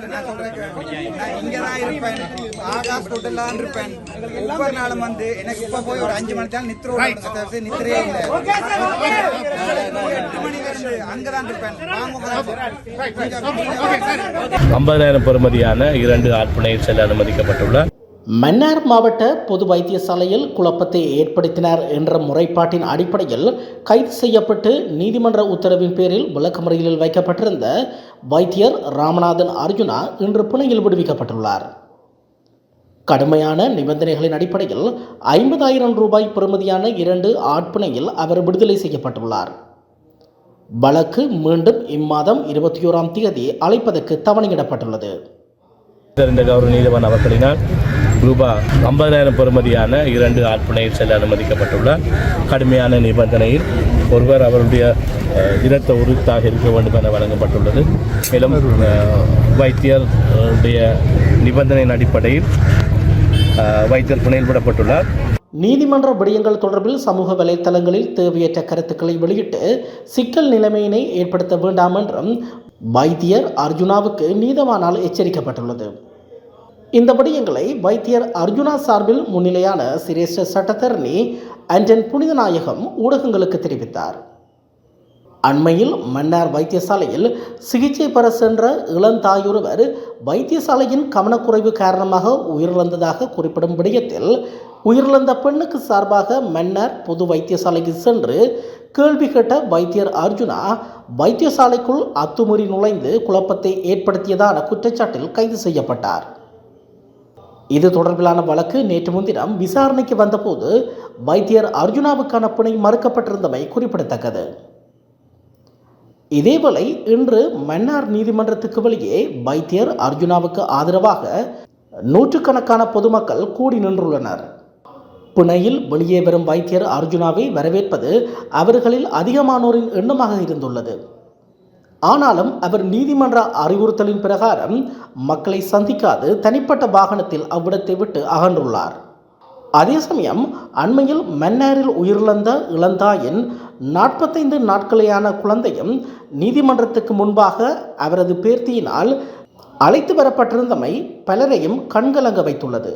நான் இங்கதான் இருப்பேன் ஆகாஷ் ஹோட்டல்ல தான் இருப்பேன் ஒவ்வொரு நாளும் வந்து எனக்கு இப்ப போய் ஒரு அஞ்சு மணி நேரம் நித்திர நித்திரையே இல்லை எட்டு இருந்து அங்கதான் இருப்பேன் வாங்க. ஐம்பதாயிரம் பெறுமதியான இரண்டு ஆட்பனையில் செல்ல அனுமதிக்கப்பட்டுள்ளார் மன்னார் மாவட்ட பொது வைத்தியசாலையில் குழப்பத்தை ஏற்படுத்தினார் என்ற முறைப்பாட்டின் அடிப்படையில் கைது செய்யப்பட்டு நீதிமன்ற உத்தரவின் பேரில் விளக்கமறியலில் வைக்கப்பட்டிருந்த வைத்தியர் ராமநாதன் அர்ஜுனா இன்று புனையில் விடுவிக்கப்பட்டுள்ளார். கடுமையான நிபந்தனைகளின் அடிப்படையில் ஐம்பதாயிரம் ரூபாய் பெறுமதியான இரண்டு ஆட்புனையில் அவர் விடுதலை செய்யப்பட்டுள்ளார். வழக்கு மீண்டும் இம்மாதம் இருபத்தி ஓராம் தேதி அழைப்பதற்கு தவணையிடப்பட்டுள்ளது. தெரிந்த கௌரவ நீதிவான் அவர்களினால் ரூபாய் ஐம்பதாயிரம் பெறுமதியான இரண்டு ஆட்பனையில் செல்ல அனுமதிக்கப்பட்டுள்ளார் கடுமையான நிபந்தனையில் ஒருவர் அவருடைய இரத்த உறுத்தாக இருக்க வேண்டும் என வழங்கப்பட்டுள்ளது. மேலும் வைத்தியருடைய வைத்தியர் உடைய நிபந்தனையின் அடிப்படையில் வைத்தியர் பிணையில் விடப்பட்டுள்ளார் நீதிமன்ற விடயங்கள் தொடர்பில் சமூக வலைத்தளங்களில் தேவையற்ற கருத்துக்களை வெளியிட்டு சிக்கல் நிலைமையினை ஏற்படுத்த வேண்டாம் என்றும் வைத்தியர் அர்ஜுனாவுக்கு நீதவானால் எச்சரிக்கப்பட்டுள்ளது. இந்த விடயங்களை வைத்தியர் அர்ஜுனா சார்பில் முன்னிலையான சிரேஷ்ட சட்டத்தரணி அண்டன் புனிதநாயகம் ஊடகங்களுக்கு தெரிவித்தார். அண்மையில் மன்னார் வைத்தியசாலையில் சிகிச்சை பெற சென்ற இளந்தாயொருவர் வைத்தியசாலையின் கவனக்குறைவு காரணமாக உயிரிழந்ததாக குறிப்பிடும் விடயத்தில் உயிரிழந்த பெண்ணுக்கு சார்பாக மன்னார் பொது வைத்தியசாலைக்கு சென்று கேள்வி கேட்ட வைத்தியர் அர்ஜுனா வைத்தியசாலைக்குள் அத்துமுறி நுழைந்து குழப்பத்தை ஏற்படுத்தியதான குற்றச்சாட்டில் கைது செய்யப்பட்டார். இது தொடர்பிலான வழக்கு நேற்று முன்தினம் விசாரணைக்கு வந்தபோது வைத்தியர் அர்ஜுனாவுக்கான பிணை மறுக்கப்பட்டிருந்தமை குறிப்பிடத்தக்கது. இதேவேளை இன்று மன்னார் நீதிமன்றத்துக்கு வெளியே வைத்தியர் அர்ஜுனாவுக்கு ஆதரவாக நூற்றுக்கணக்கான பொதுமக்கள் கூடி நின்றுள்ளனர். பிணையில் வெளியே வரும் வைத்தியர் அர்ஜுனாவை வரவேற்பது அவர்களில் அதிகமானோரின் எண்ணமாக இருந்துள்ளது. ஆனாலும் அவர் நீதிமன்ற அறிவுறுத்தலின் பிரகாரம் மக்களை சந்திக்காது தனிப்பட்ட வாகனத்தில் அவ்விடத்தை விட்டு அகன்றுள்ளார். அதே சமயம் அண்மையில் மன்னாரில் உயிரிழந்த இளந்தாயின் நாற்பத்தைந்து நாட்களேயான குழந்தையும் நீதிமன்றத்துக்கு முன்பாக அவரது பேர்த்தியினால் அழைத்து வரப்பட்டிருந்தமை பலரையும் கண்கலங்க வைத்துள்ளது.